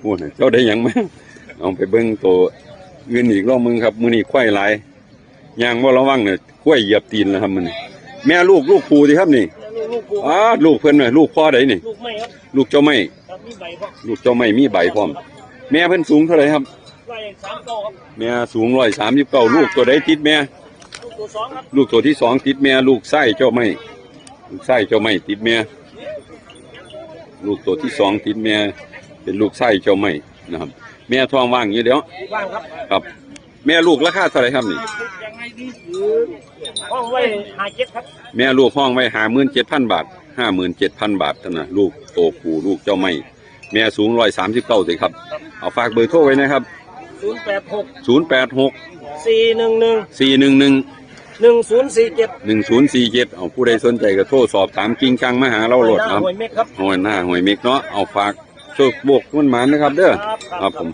โอ้ยเจ้าได้หยังมาเอาไปเบิ่งตัวเงินอีกรอบมึงครับมื้อนี้ควายหลายยางบ่ระวังเนี่ยควายเหยียบตีนแล้วครับมื้อนี้แม่ลูกลูกปูสิครับนี่ลูกกูอ้าลูกเพิ่นน่ะลูกพ่อใดนี่ ลูกไม่ครับลูกเจ้าไม่ ครับมีใบพ่อลูกเจ้าไม่มีใบพร้อม แม่เพิ่นสูงเท่าไหร่ครับไว้สามเก้าครับแม่สูง139ลูกตัวใดติดแม่ ลูกตัวสองครับลูกตัวที่สองติดแม่ลูกไส้เจ้าไม่ลูกไส้เจ้าไม่ติดแม่ลูกตัวที่สองติดแม่ เป็นลูกไส้เจ้าไม่นะครับ แม่ท้องว่างอยู่เดี๋ยวว่างครับครับ แม่ลูกราคาเท่าไหร่ครับนี่ ยังไงดีห้องไว้หาเจ็ดครับแม่ลูกห้องไว้หาหมื่นเจ็ดพันบาทห้าหมื่นเจ็ดพันบาทเท่านะลูกโตผูลูกเจ้าไม่ แม่สูงร้อยสามสิบเก้าสิครับ เอาฝากเบอร์โทรไว้นะครับศูนย์แปดหกศูนย์แปดหกสี่หนึ่งหนึ่งสี่หนึ่งหนึ่งหนึ่งศูนย์สี่เจ็ดหนึ่งศูนย์สี่เจ็ดเอาผู้ใดสนใจก็โทรสอบถามกิ้งกังมาหาเราโหลดหคน้ารับหวยเม็ดครับ หอยหน้าหอยเมกเนาะเอาฝาก โชคบวกมันหมานนะครับ เด้อครับครับผม